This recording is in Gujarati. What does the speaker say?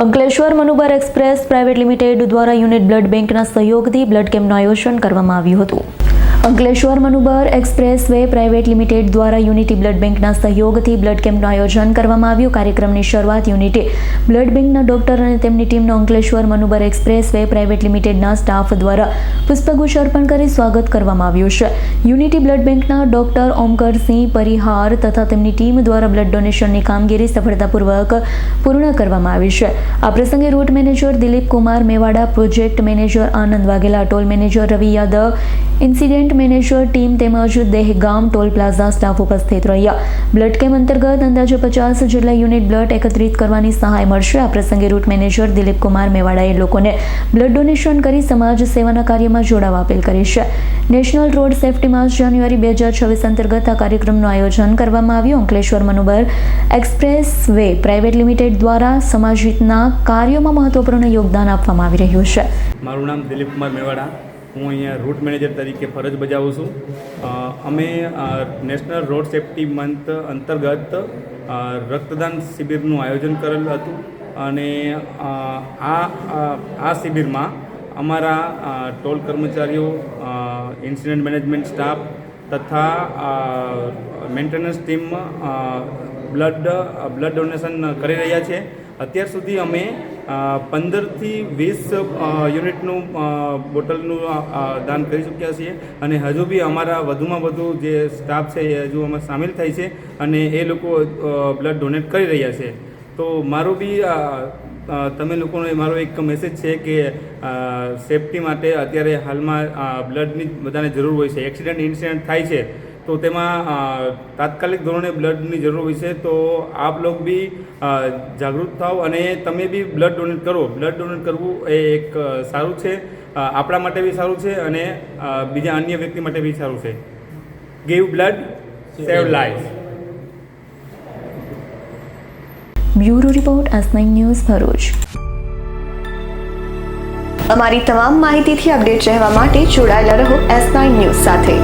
Ankleshwar Manubar express private limited દ્વારા યુનિટ બ્લડ બેંકના સહયોગથી બ્લડ કેમ્પનું આયોજન કરવામાં આવ્યું હતું. Ankleshwar Manubar express way private limited દ્વારા યુનિટી બ્લડ બેંકના સહયોગથી બ્લડ કેમ્પનું આયોજન કરવામાં આવ્યું. કાર્યક્રમની શરૂઆત યુનિટી બ્લડ બેંકના ડોક્ટર અને તેમની ટીમનો Ankleshwar Manubar express way private લિમિટેડના સ્ટાફ દ્વારા પુષ્પગુચ્છ અર્પણ કરી સ્વાગત કરવામાં આવ્યું છે. યુનિટી બ્લડ બેંકના ડોક્ટર ઓમકરસિંહ પરિહાર તથા તેમની ટીમ દ્વારા બ્લડ ડોનેશનની કામગીરી સફળતાપૂર્વક પૂર્ણ કરવામાં આવી છે. આ પ્રસંગે route manager Dilip Kumar Mewada, project manager Anand Vaghela, toll manager Ravi Yadav, incident manager team તેમજ દહેગામ ટોલ પ્લાઝા સ્ટાફ ઉપસ્થિત રહ્યા. બ્લડ કેમ્પ અંતર્ગત અંદાજે પચાસ જેટલા યુનિટ બ્લડ એકત્રિત કરવાની સહાય મળશે. આ પ્રસંગે રૂટ મેનેજર દિલીપ કુમાર મેવાડાએ લોકોને બ્લડ ડોનેશન કરી સમાજ સેવાના કાર્યમાં જોડાવા અપીલ કરી છે. નેશનલ રોડ સેફ્ટી માસ જાન્યુઆરી બે હજાર છવ્વીસ અંતર્ગત આ કાર્યક્રમનું આયોજન કરવામાં આવ્યું. Ankleshwar Manubar expressway private limited દ્વારા સમાજહિતના કાર્યોમાં મહત્વપૂર્ણ યોગદાન આપવામાં આવી રહ્યું છે. મારું નામ દિલીપ કુમાર મેવાડા. હું અહીંયા રૂટ મેનેજર તરીકે ફરજ બજાવું છું. અમે નેશનલ રોડ સેફ્ટી મંથ અંતર્ગત રક્તદાન શિબિરનું આયોજન કરેલું હતું અને આ આ શિબિરમાં અમારા ટોલ કર્મચારીઓ ઇન્સિડન્ટ મેનેજમેન્ટ સ્ટાફ તથા maintenance team blood blood donation કરી રહ્યા છે. અત્યાર સુધી અમે પંદરથી વીસ યુનિટનું બોટલનું દાન કરી ચૂક્યા છીએ. અને હજુ બી અમારા વધુમાં વધુ જે સ્ટાફ છે એ હજુ અમે સામેલ થાય છે અને એ લોકો બ્લડ ડોનેટ કરી રહ્યા છે. તો મારું બી તમે લોકોનો મારો એક મેસેજ છે કે સેફટી માટે અત્યારે હાલમાં બ્લડની બધાને જરૂર હોય છે. એક્સિડન્ટ, ઇન્સિડન્ટ થાય છે. તો તેમાં તાત્કાલિક ધોરણે બ્લડની જરૂર હોય છે, તો આપ લોગ બી જાગૃત થાઓ અને તમે બી બ્લડ ડોનેટ કરો. બ્લડ ડોનેટ કરવું એ એક સારું છે. આપણા માટે બી સારું છે અને બીજા અન્ય વ્યક્તિ માટે બી સારું છે. Give blood save life bureau report S news Bharuch. અમારી તમામ માહિતીથી અપડેટ રહેવા માટે જોડાયેલા રહો એસ ન્યૂઝ સાથે.